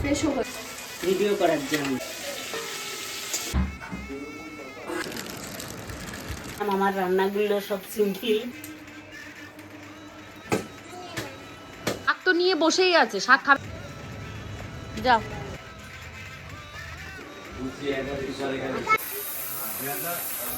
ফ্রেশও হয়ে ভিডিও করার জন্য। আমার রান্নাগুলো সব সিম্পল। শাক তো নিয়ে বসেই আছে শাক খাবে। যাও।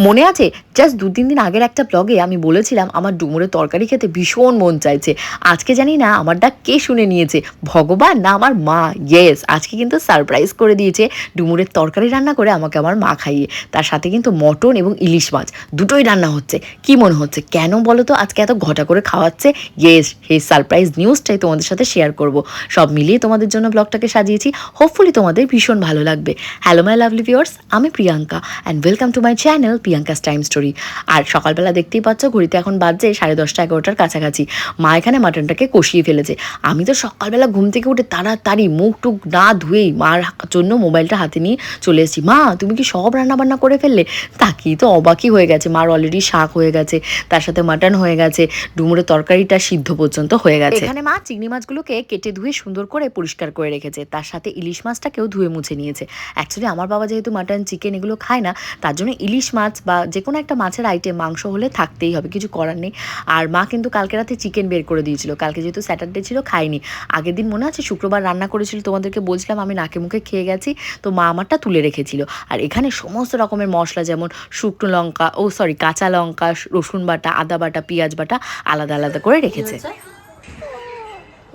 মনে আছে জাস্ট দু তিন দিন আগের একটা ব্লগে আমি বলেছিলাম, আমার ডুমুরের তরকারি খেতে ভীষণ মন চাইছে। আজকে জানি না আমার ডাক কে শুনে নিয়েছে। ভগবান না আমার মা। ইয়েস আজকে কিন্তু সারপ্রাইজ করে দিয়েছে ডুমুরের তরকারি রান্না করে আমাকে আমার মা খাইয়ে। তার সাথে কিন্তু মটন এবং ইলিশ মাছ, দুটোই রান্না হচ্ছে। কি মনে হচ্ছে? কেন বলো তো? আজকে এত ঘটা করে খাওয়াচ্ছে? ইয়েস সেই সারপ্রাইজ নিউজটাই তোমাদের সাথে শেয়ার করব। সব মিলিয়ে তোমাদের জন্য ব্লগটাকে সাজিয়েছি। হোপফুলি তোমাদের ভীষণ ভালো লাগবে। হ্যালো মাই লাভলি ভিওর্স আমি Priyanka and welcome to my channel Priyanka's time story আর সকালবেলা দেখতেই পাচ্ছ, ঘড়িতে এখন বাজছে সাড়ে দশটা এগারোটার কাছাকাছি। মা এখানে মাটনটাকে কষিয়ে ফেলেছে। আমি তো সকালবেলা ঘুম থেকে উঠে তাড়াতাড়ি মুখ টুক না ধুয়েই মার জন্য মোবাইলটা হাতে নিয়ে চলে এসেছি। মা, তুমি কি সব রান্নাবান্না করে ফেললে? তাকিয়ে তো অবাকই হয়ে গেছে। মার অলরেডি শাক হয়ে গেছে, তার সাথে মাটন হয়ে গেছে ডুমুরের তরকারিটা সিদ্ধ পর্যন্ত হয়ে গেছে। এখানে মা চিংড়ি মাছগুলোকে কেটে ধুয়ে সুন্দর করে পরিষ্কার করে রেখেছে। তার সাথে ইলিশ মাছটাকেও ধুয়ে মুছে নিয়েছে। অ্যাকচুয়ালি আমার বাবা যেহেতু মাটন চিকেন এগুলো খায় না, তার জন্য ইলিশ মাছ বা যে কোনো একটা মাছের আইটেম মাংস হলে থাকতেই হবে কিছু করার নেই। আর মা কিন্তু কালকে রাতে চিকেন বের করে দিয়েছিল। কালকে যেহেতু স্যাটারডে ছিল খাইনি আগের দিন মনে আছে শুক্রবার রান্না করেছিল তোমাদেরকে বলছিলাম আমি নাকে মুখে খেয়ে গেছি তো মা আমারটা তুলে রেখেছিল। আর এখানে সমস্ত রকমের মশলা যেমন শুকনো লঙ্কা ও সরি কাঁচা লঙ্কা রসুন বাটা আদা বাটা পেঁয়াজ বাটা আলাদা আলাদা করে রেখেছে।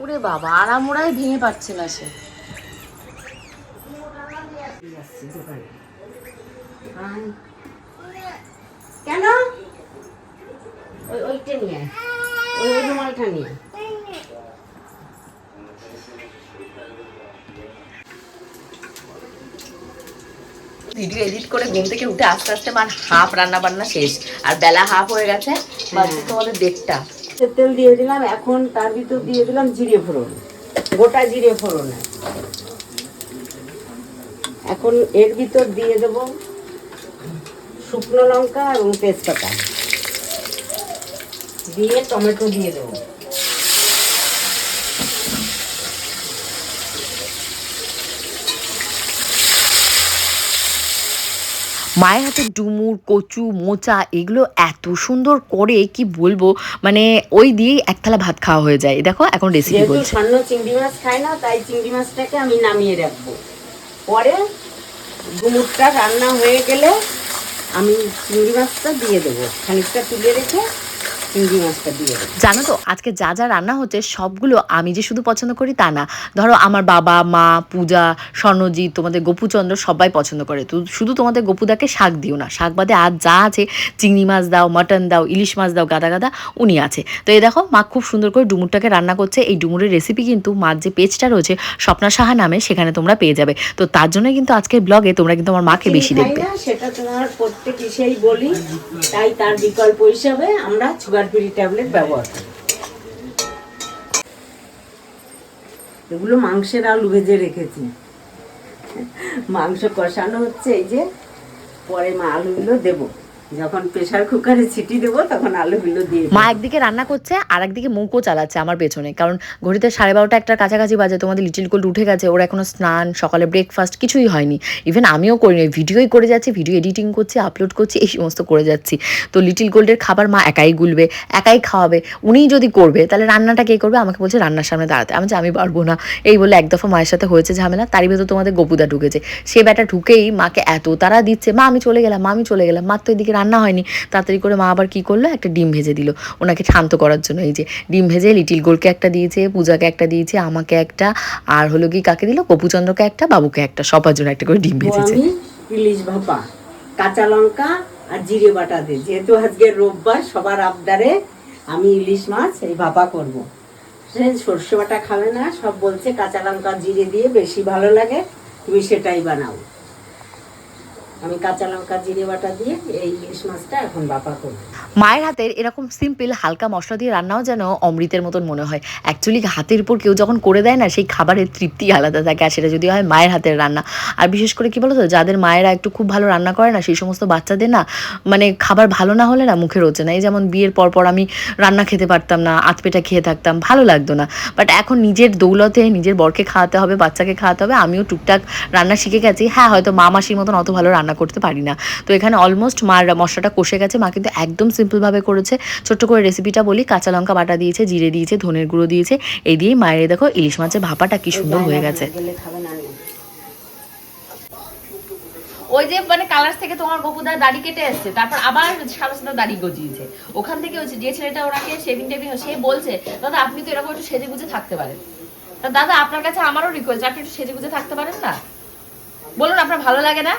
ওরে বাবা আড়ামোড়াই ভেঙে পাচ্ছে না সে। কেন? ওই ওইটা নিয়ে ওই ওই রুমালটা নিয়ে ভিডিও এডিট করে ঘুম থেকে উঠে আস্তে আস্তে মার হাফ রান্না বান্না শেষ। আর বেলা হাফ হয়ে গেছে বাজছে তোমাদের দেড়টা তেল দিয়ে দিলাম এখন তার ভিতর দিয়ে দিলাম জিরে ফোড়ন। গোটা জিরে ফোড়ন। এখন এর ভিতর দিয়ে দেব শুকনো লঙ্কা এবং তেজপাতা। দিয়ে টমেটো দিয়ে দেবো। মায়ের হাতে ডুমুর কচু মোচা এগুলো এত সুন্দর করে কি বলব মানে ওই দিয়েই এক থালা ভাত খাওয়া হয়ে যায়। দেখো এখন রেসিপি বলছে। সান্ন চিংড়ি মাছ খায় না তাই চিংড়ি মাছটাকে আমি নামিয়ে রাখব। পরে ডুমুরটা রান্না হয়ে গেলে আমি চিংড়ি মাছটা দিয়ে দেবো। খানিকটা তুলে রেখে চিংড়ি মাছটা দিয়ে জানো তো আজকে যা যা রান্না হচ্ছে সবগুলো আমি যে শুধু পছন্দ করি তা না। ধরো আমার বাবা মা পূজা স্বর্ণজিৎ তোমাদের গোপুচন্দ্র সবাই পছন্দ করে। তো শুধু তোমাদের গোপুদাকে শাক দিও না। শাক বাদে আর যা আছে চিংড়ি মাছ দাও মাটন দাও ইলিশ মাছ দাও গাদা গাদা উনি আছে। তো এই দেখো মা খুব সুন্দর করে ডুমুরটাকে রান্না করছে। এই ডুমুরের রেসিপি কিন্তু মার যে পেজটা রয়েছে স্বপ্না সাহা নামে সেখানে তোমরা পেয়ে যাবে। তো তার জন্য কিন্তু আজকের ব্লগে তোমরা কিন্তু আমার মাকে বেশি দেখবে। সেটা তোমার প্রত্যেক ইসেই বলি। তাই তার বিকল্প হিসাবে আমরা সুগার ফ্রি ট্যাবলেট ব্যবহার করি। এগুলো মাংসের আলু ভেজে রেখেছি। মাংস কষানো হচ্ছে, এই যে পরে মা আলুগুলো দেবো। যখন প্রেসার কুকারে ছিটি দেবো তখন আলুগুলো দিয়ে মা একদিকে রান্না করছে আর একদিকে মুখও চালাচ্ছে আমার পেছনে। কারণ ঘড়িতে সাড়ে বারোটা একটার কাছাকাছি বাজে তোমাদের লিটিল কোল্ড উঠে গেছে ওর এখনও স্নান সকালে ব্রেকফাস্ট কিছুই হয়নি। ইভেন আমিও করিনি ভিডিওই করে যাচ্ছি ভিডিও এডিটিং করছি আপলোড করছি এই সমস্ত করে যাচ্ছি। তো লিটিল গোল্ডের খাবার মা একাই গুলবে একাই খাওয়াবে উনিই যদি করবে তাহলে রান্নাটা কে করবে? আমাকে বলছে রান্নার সামনে দাঁড়াতে। আমি আমি পারব না। এই বলে এক দফা মায়ের সাথে হয়েছে ঝামেলা তারই ভেতর তোমাদের গপুদা ঢুকেছে। সে ব্যাটা ঢুকেই মাকে এত তারা দিচ্ছে মা আমি চলে গেলাম মা আমি চলে গেলাম। তো এদিকে রান্না হয়নি, তাড়াতাড়ি করে মা আবার কি করল? একটা ডিম ভেজে দিল। ওনাকে শান্ত করার জন্য এই যে ডিম ভেজে লিটিল গোলকে একটা দিয়েছে, পূজাকে একটা দিয়েছে, আমাকে একটা, আর হলো কি কাকে দিল? গোপুচন্দ্রকে একটা, বাবুকে একটা, সবার জন্য একটা করে ডিম ভেজেছে। ইলিশ ভাপা, কাঁচা লঙ্কা আর জিরে বাটা দিয়ে। যেহেতু আজকে রোববার, সবার আবদারে আমি ইলিশ মাছ, এই ভাপা করব। সে সর্ষে বাটা খাবে না, সব বলছে কাঁচা লঙ্কা, জিরে দিয়ে বেশি ভালো লাগে, তুমি সেটাই বানাও। আমি কাঁচা লঙ্কা, জিরে বাটা দিয়ে এই ইলিশ মাছটা এখন বাপা করব। মায়ের হাতের এরকম সিম্পল হালকা মশলা দিয়ে রান্নাও যেন অমৃতের মতন মনে হয়। অ্যাকচুয়ালি হাতের উপর কেউ যখন করে দেয় না, সেই খাবারের তৃপ্তি আলাদা থাকে আর সেটা যদি হয় মায়ের হাতের রান্না। আর বিশেষ করে কি বলতো, যাদের মায়েরা একটু খুব ভালো রান্না করে না, সেই সমস্ত বাচ্চাদের না মানে খাবার ভালো না হলে না মুখে রোচে না। এই যেমন বিয়ের পর পর আমি রান্না খেতে পারতাম না আতপেটা খেয়ে থাকতাম, ভালো লাগতো না। বাট এখন নিজের দৌলতে, নিজের বরকে খাওয়াতে হবে, বাচ্চাকে খাওয়াতে হবে, আমিও টুকটাক রান্না শিখে গেছি। হ্যাঁ হয়তো মা মাসির মতন অত ভালো রান্না করতে পারি না। তো এখানে অলমোস্ট মার মশলাটা কষে গেছে। মা কিন্তু একদম সিম্পলভাবে করেছে। ছোট্ট করে রেসিপিটা বলি। কাঁচা লঙ্কা বাটা দিয়েছে, জিরে দিয়েছে, ধনের গুঁড়ো দিয়েছে। এই দিয়েই মায়ের দেখো ইলিশ মাছের ভাপাটা কি সুন্দর হয়ে গেছে। ওই যে মানে কালার থেকে তোমার গপুদার দাড়ি কেটে এসছে, তারপর আবার সাদা সাদা দাড়ি গজিয়েছে। ওখান থেকে হচ্ছে যে ছেলেটা ওনাকে শেভিং টেভিং সে বলছে, দাদা, আপনি তো এরকম একটু সেজে গুজে থাকতে পারেন। দাদা, আপনার কাছে আমারও রিকোয়েস্ট আপনি একটু সেজে গুজে থাকতে পারেন না? বলুন, আপনার ভালো লাগে না?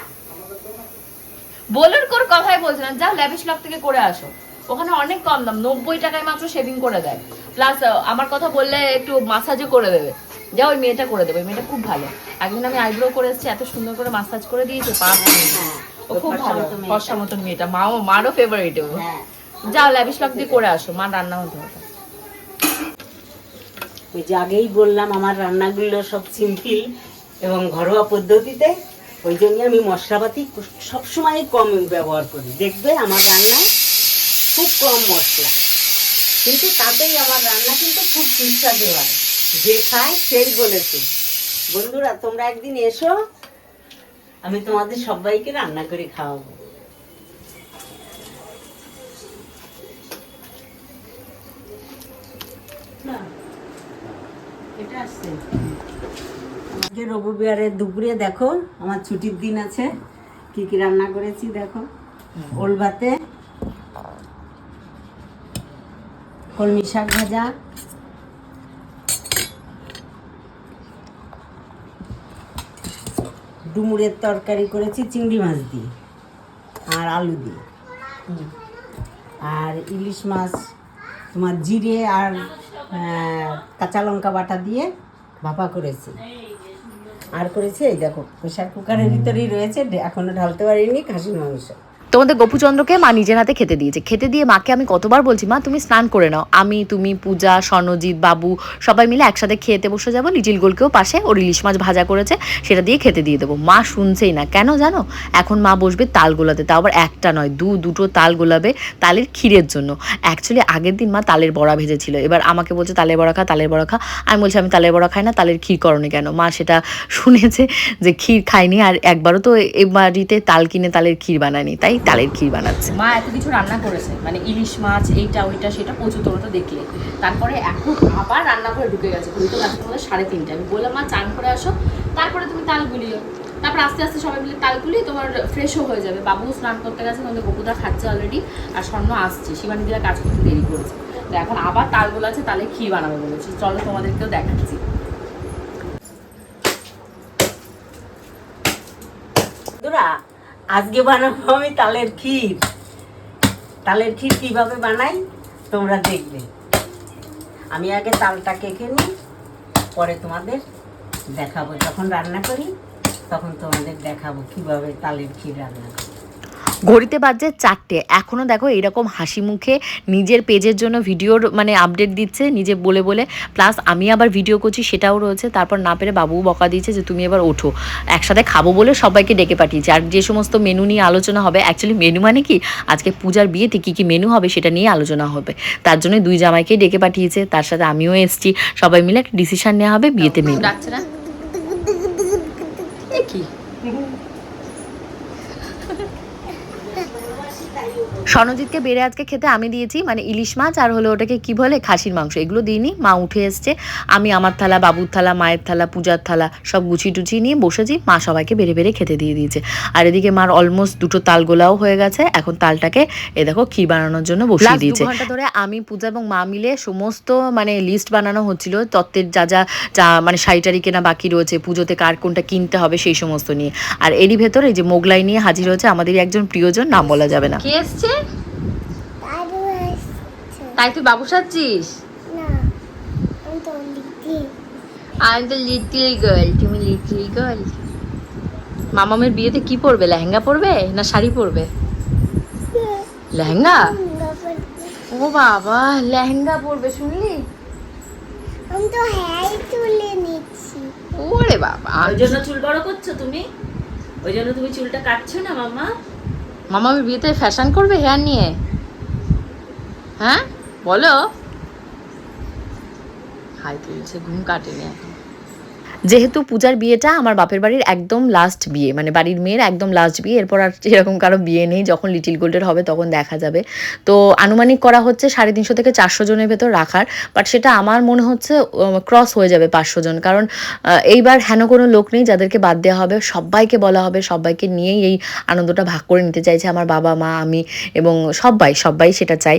বলুন কোন কথাই বলছে না। যাও ল্যাভিশ লক থেকে করে আসো। ওখানে অনেক কম দাম নব্বই টাকায় মাত্র শেভিং করে দেয়। প্লাস আমার কথা বললে একটু মাসাজও করে দেবে। যা ওই মেয়েটা করে দেবে মেয়েটা খুব ভালো। একদিন আমি আইব্রো করে এসেছি এত সুন্দর করে মাসাজ করে দিয়েছে পা হ্যাঁ, ও খুব ভালো। ফর্সা মতন মেয়েটা। মাও মারও ফেভারিট ও। হ্যাঁ। যাও ল্যাভিশ লক দিয়ে করে আসো। মা রান্না হতে হবে। ওই যে আগেই বললাম আমার রান্নাগুলো সব সিম্পল এবং ঘরোয়া পদ্ধতিতে। ওই জন্য আমি মশলাপাতি সবসময় কম ব্যবহার করি। দেখবে আমার রান্নায় খুব কম মশলা। কিন্তু তাতেই আমার রান্না কিন্তু খুব সুস্বাদু হয়। যে খায় সেই বলেছে। বন্ধুরা, তোমরা একদিন এসো, আমি তোমাদের সবাইকে রান্না করে খাওয়াবো। এটা আসছে। আজকে রবিবারের দুপুরে দেখো, আমার ছুটির দিন আছে। কি কি রান্না করেছি দেখো? ওল ভাতে, কলমি শাক ভাজা, ডুমুরের তরকারি করেছি, চিংড়ি মাছ দিয়ে আর আলু দিয়ে। আর ইলিশ মাছ, তোমার জিরে আর কাঁচা লঙ্কা বাটা দিয়ে ভাপা করেছি। আর করেছি এই দেখো প্রেশার কুকারের ভিতরেই রয়েছে এখনও এখনও ঢালতে পারিনি খাসির মাংস। তোমাদের গোপুচন্দ্রকে মা নিজের হাতে খেতে দিয়েছে। খেতে দিয়ে মাকে আমি কতবার বলছি, মা, তুমি স্নান করে নাও। আমি, তুমি, পূজা, স্বর্ণজিৎ, বাবু সবাই মিলে একসাথে খেতে বসে যাব। লিটিল গোলকেও পাশে ওর ইলিশ মাছ ভাজা করেছে, সেটা দিয়ে খেতে দিয়ে দেবো। মা শুনছেই না। কেন জানো? এখন মা বসবে তাল গোলাতে। তাও আবার একটা নয়, দু, দুটো তাল গোলাবে তালের ক্ষীরের জন্য। অ্যাকচুয়ালি আগের দিন মা তালের বড়া ভেজেছিল। এবার আমাকে বলছে, তালের বড়া খা, তালের বড়া খা। আমি বলছি, আমি তালের বড়া খাই না, তালের ক্ষীর করনি কেন? মা সেটা শুনেছে যে ক্ষীর খায়নি। আর একবারও তো এ বাড়িতে তাল কিনে তালের ক্ষীর বানায়নি। তাই তালের ক্ষীর বানাচ্ছে। মা এত কিছু রান্না করেছে মানে ইলিশ মাছ, এইটা, ওইটা, সেটা প্রচুর তোমরা তো দেখলে। তারপরে এখন আবার রান্না করে ঢুকে গেছে ঘুরি তো গেছে তোমাদের সাড়ে তিনটে। আমি বললাম, মা, চান করে আসো, তারপরে তুমি তাল গুলিও। তারপর আস্তে আস্তে সবাই মিলে তাল গুলিয়ে তোমার ফ্রেশও হয়ে যাবে। বাবু স্নান করতে গেছে তোমাদের বকুদা খাচ্ছে অলরেডি আর স্বর্ণ আসছে। শিবানী দিদা কাজ করতে দেরি করেছে। তো এখন আবার তালগুলো আছে, তালে ক্ষীর বানাবে বলেছি। চলো তোমাদেরকেও দেখাচ্ছি বন্ধুরা আজকে বানাবো আমি তালের ক্ষীর। তালের ক্ষীর কীভাবে বানাই তোমরা দেখবে। আমি আগে তালটা কেটে নিই, পরে তোমাদের দেখাবো। যখন রান্না করি, তখন তোমাদের দেখাবো কীভাবে তালের ক্ষীর রান্না করি। ঘড়িতে বাজছে চারটে। এখনও দেখো এরকম হাসি মুখে নিজের পেজের জন্য ভিডিওর মানে আপডেট দিচ্ছে নিজে বলে বলে। প্লাস আমি আবার ভিডিও করছি সেটাও রয়েছে। তারপর না পেরে বাবুও বকা দিয়েছে যে তুমি এবার ওঠো। একসাথে খাব বলে সবাইকে ডেকে পাঠিয়েছি। আর যে সমস্ত মেনু নিয়ে আলোচনা হবে অ্যাকচুয়ালি মেনু মানে কি? আজকে পূজার বিয়েতে কী কী মেনু হবে সেটা নিয়ে আলোচনা হবে। তার জন্য দুই জামাইকে ডেকে পাঠিয়েছে। তার সাথে আমিও এসেছি। সবাই মিলে একটা ডিসিশন নেওয়া হবে বিয়েতে মেনু ডাকছে না এ কি স্বর্ণজিৎকে বেড়ে আজকে খেতে আমি দিয়েছি মানে ইলিশ মাছ আর হলো ওটাকে কি বলে খাসির মাংস। এগুলো দিইনি মা উঠে এসছে। আমি আমার থালা বাবুর থালা মায়ের থালা পূজার থালা সব গুছিয়ে টুচিয়ে নিয়ে বসেছি। মা সবাইকে বেড়ে বেড়ে খেতে দিয়ে দিয়েছে। আর এদিকে মার অলমোস্ট দুটো তাল গোলাও হয়ে গেছে। এখন তালটাকে এ দেখো ক্ষীর বানানোর জন্য বসিয়ে দিয়েছে। ঘণ্টা ধরে আমি পূজা এবং মা মিলে সমস্ত মানে লিস্ট বানানো হচ্ছিল। তত্ত্বের যা যা যা মানে শাড়িটারি কেনা বাকি রয়েছে পুজোতে কার কোনটা কিনতে হবে সেই সমস্ত নিয়ে। আর এরই ভেতরে যে মোগলাই নিয়ে হাজির হয়েছে আমাদের একজন প্রিয়জন নাম বলা যাবে না। কে এসছে? তাই তুই বাবু সাজছিস? আমি তো লিটল গার্ল তুমি লিটল গার্ল মামামের বিয়েতে কি পরবে লেহেঙ্গা পরবে না শাড়ি পরবে? লেহেঙ্গা? ও বাবা লেহেঙ্গা পরবে শুনলি? আমি তো হ্যাঁ তুলে নিচ্ছি। ওরে বাবা। ওই জন্য চুল বড় করছ তুমি? ওই জন্য তুমি চুলটা কাটছো না মামা মামামের বিয়েতে ফ্যাশন করবে হেয়ার নিয়ে? হ্যাঁ? বলো। হাই তুলছে ঘুম কাটেনি এখন। যেহেতু পূজার বিয়েটা আমার বাপের বাড়ির একদম লাস্ট বিয়ে মানে বাড়ির মেয়ের একদম লাস্ট বিয়ে, এরপর আর এরকম কারও বিয়ে নেই, যখন লিটিল গোল্ডের হবে তখন দেখা যাবে। তো আনুমানিক করা হচ্ছে সাড়ে তিনশো থেকে চারশো জনের ভেতর রাখার বাট সেটা আমার মনে হচ্ছে ক্রস হয়ে যাবে পাঁচশো জন। কারণ এইবার হেন কোনো লোক নেই যাদেরকে বাদ দেওয়া হবে, সবাইকে বলা হবে, সবাইকে নিয়েই এই আনন্দটা ভাগ করে নিতে চাইছে আমার বাবা, মা, আমি এবং সবাই সবাই সেটা চাই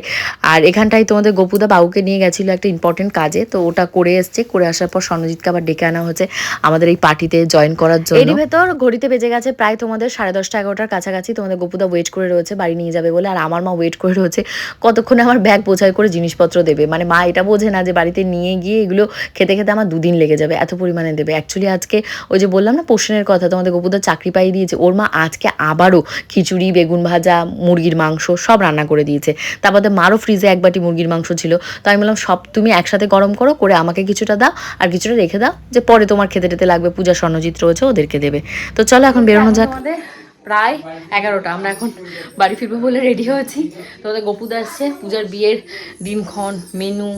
আর এখানটায় তোমাদের গোপুদা বাবুকে নিয়ে গেছিল একটা ইম্পর্টেন্ট কাজে, তো ওটা করে এসছে, করে আসার পর স্বর্ণজিৎকে আবার ডেকে আনা হচ্ছে আমাদের এই পার্টিতে জয়েন করার জন্য। এরই ভেতর ঘড়িতে বেজে গেছে প্রায় তোমাদের সাড়ে দশটা এগারোটার কাছাকাছি। তোমাদের গোপুদা ওয়েট করে রয়েছে, বাড়ি নিয়ে যাবে বলে। আর আমার মা ওয়েট করে রয়েছে, কতক্ষণে আমার ব্যাগ বোঝাই করে জিনিসপত্র দেবে। মানে মা এটা বোঝে না যে বাড়িতে নিয়ে গিয়ে এগুলো খেতে খেতে আমার দুদিন লেগে যাবে, এত পরিমাণে দেবে। অ্যাকচুয়ালি আজকে ওই যে বললাম না, পোষণের কথা, তোমাদের গোপুদা চাকরি পাই দিয়েছে। ওর মা আজকে আবারও খিচুড়ি, বেগুন ভাজা, মুরগির মাংস সব রান্না করে দিয়েছে। তারপরে মারও ফ্রিজে এক বাটি মুরগির মাংস ছিল। তো আমি বললাম, সব তুমি একসাথে গরম করো, করে আমাকে কিছুটা দাও, আর কিছুটা রেখে দাও, যে পরে তোমার খেতে টেতে লাগবে পূজা স্বর্ণজিৎ রয়েছে ওদেরকে দেবে। তো চলো এখন বেরোনো যাক। প্রায় এগারোটা আমরা এখন বাড়ি ফিরবো বলে রেডি হয়েছি। তোমাদের গোপুদা আসছে পূজার বিয়ের দিনক্ষণ মেনু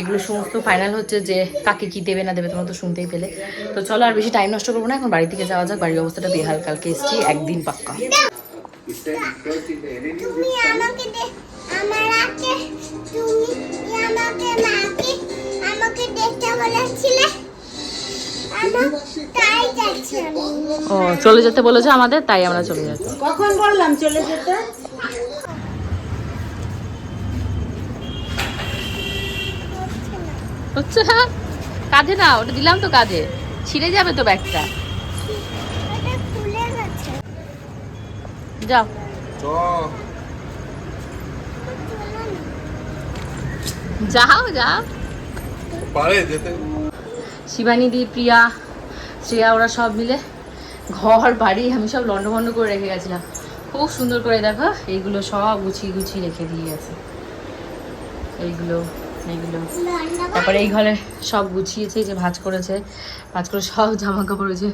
এগুলো সমস্ত ফাইনাল হচ্ছে যে কাকে কি দেবে না দেবে তোমরা তো শুনতেই পেলে। তো চলো আর বেশি টাইম নষ্ট করব না এখন বাড়ি থেকে যাওয়া যাক বাড়ির অবস্থাটা বেহাল কালকে এসছি একদিন পাক্কা। তুমি আমাকে দে আমার আগে তুমি আমাকে আমাকে দেখতে বলেছিলে। ও চলে যেতে বলেছে আমাদের তাই আমরা চলে যাচ্ছি। কখন বললাম চলে যেতে? হচ্ছে না কাঁধে না ওটা দিলাম তো কাঁধে। ছিঁড়ে যাবে তো ব্যাগটা। যাও। যাও যাও। পারে যেতে। শিবানী দি, প্রিয়া, শ্রেয়া, ওরা সব মিলে ঘর, বাড়ি, আমি সব লন্ডভন্ড করে রেখে গেছিলাম। খুব সুন্দর করে দেখো, এইগুলো সব গুছিয়ে গুছিয়ে রেখে দিয়ে গেছে এইগুলো এইগুলো। তারপরে এই ঘরে সব গুছিয়েছে যে ভাঁজ করেছে, ভাঁজ করে সব জামা কাপড় হয়েছে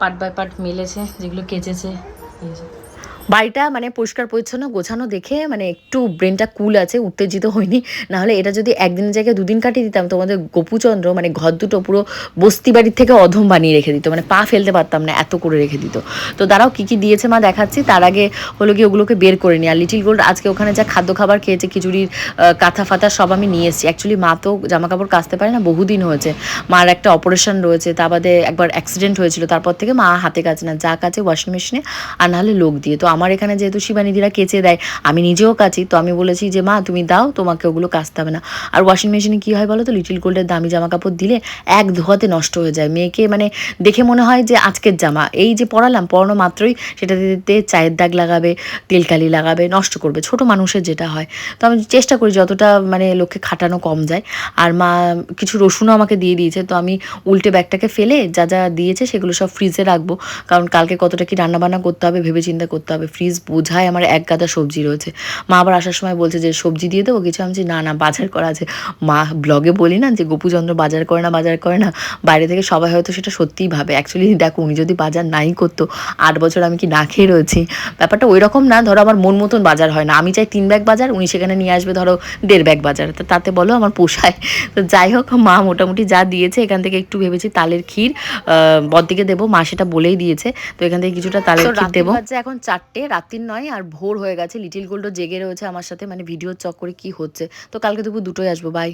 পার্ট বাই পার্ট মেলেছে, যেগুলো কেচেছে, এই যে। বাড়িটা মানে পরিষ্কার, পরিচ্ছন্ন, গোছানো দেখে মানে একটু ব্রেনটা কুল আছে, উত্তেজিত হয়নি। নাহলে এটা যদি একদিনের জায়গায় দুদিন কাটিয়ে দিতাম তোমাদের গোপুচন্দ্র মানে ঘর দুটো পুরো বস্তি বাড়ির থেকে অধম বানিয়ে রেখে দিত। মানে পা ফেলতে পারতাম না, এত করে রেখে দিত। তো দাঁড়াও, কী কী দিয়েছে মা দেখাচ্ছি। তার আগে হলো কি ওগুলোকে বের করে নিই আর লিটিল গোল্ড আজকে ওখানে যা খাদ্য খাবার খেয়েছে, খিচুড়ির কাঁথা ফাতা সব আমি নিয়ে এসেছি। অ্যাকচুয়ালি মা তো জামা কাপড় কাচতে পারে না, বহুদিন হয়েছে। মার একটা অপারেশন রয়েছে, তা বাদে একবার অ্যাক্সিডেন্ট হয়েছিল। তারপর থেকে মা হাতে কাছে না, যা কাছে ওয়াশিং মেশিনে আর নাহলে লোক দিয়ে। তো আমার এখানে যেহেতু শিবানিদিরা কেচে দেয়, আমি নিজেও কাচি, তো আমি বলেছি যে, মা, তুমি দাও, তোমাকে ওগুলো কাচতে হবে না। আর ওয়াশিং মেশিনে কী হয় বলো তো লিটিল গোল্ডের দামি জামা কাপড় দিলে এক ধোয়াতে নষ্ট হয়ে যায়। মেয়েকে মানে দেখে মনে হয় যে, আজকের জামা। এই যে পরালাম, পরানো মাত্রই সেটা দিতে চায়ের দাগ লাগাবে, তেলকালি লাগাবে, নষ্ট করবে, ছোট মানুষের যেটা হয়। তো আমি চেষ্টা করি যতটা মানে লোককে খাটানো কম যায়। আর মা কিছু রসুনও আমাকে দিয়ে দিয়েছে, তো আমি উল্টে ব্যাগটাকে ফেলে যা যা দিয়েছে সেগুলো সব ফ্রিজে রাখব। কারণ কালকে কতটা কি রান্না বান্না করতে হবে ভেবে চিন্তা করতে হবে। ফ্রিজ বোঝায় আমার এক গাদা সবজি রয়েছে। মা আবার আসার সময় বলছে যে সবজি দিয়ে দেবো কিছু? আমি না না বাজার করা আছে। মা ব্লগে বলি না যে গোপুচন্দ্র বাজার করে না বাজার করে না। বাইরে থেকে সবাই হয়তো সেটা সত্যিই ভাবে। অ্যাকচুয়ালি দেখো উনি যদি বাজার নাই করতো আট বছর আমি কি না খেয়ে রয়েছি? ব্যাপারটা ওই রকম না ধরো আমার মন মতন বাজার হয় না। আমি চাই তিন ব্যাগ বাজার উনি সেখানে নিয়ে আসবে ধরো দেড় ব্যাগ বাজার। তো তাতে বলো আমার পোষায়। তো যাই হোক মা মোটামুটি যা দিয়েছে এখান থেকে একটু ভেবেছি তালের ক্ষীর বদিকে দেবো। মা সেটা বলেই দিয়েছে। তো এখান থেকে কিছুটা তালের ক্ষীর দেবো। এখন চারটে রাত্রির নয়, আর ভোর হয়ে গেছে। লিটিল গোল্ডও জেগে রয়েছে আমার সাথে মানে ভিডিও চক করে কি হচ্ছে। তো কালকে দুপুর দুটোই আসব বাই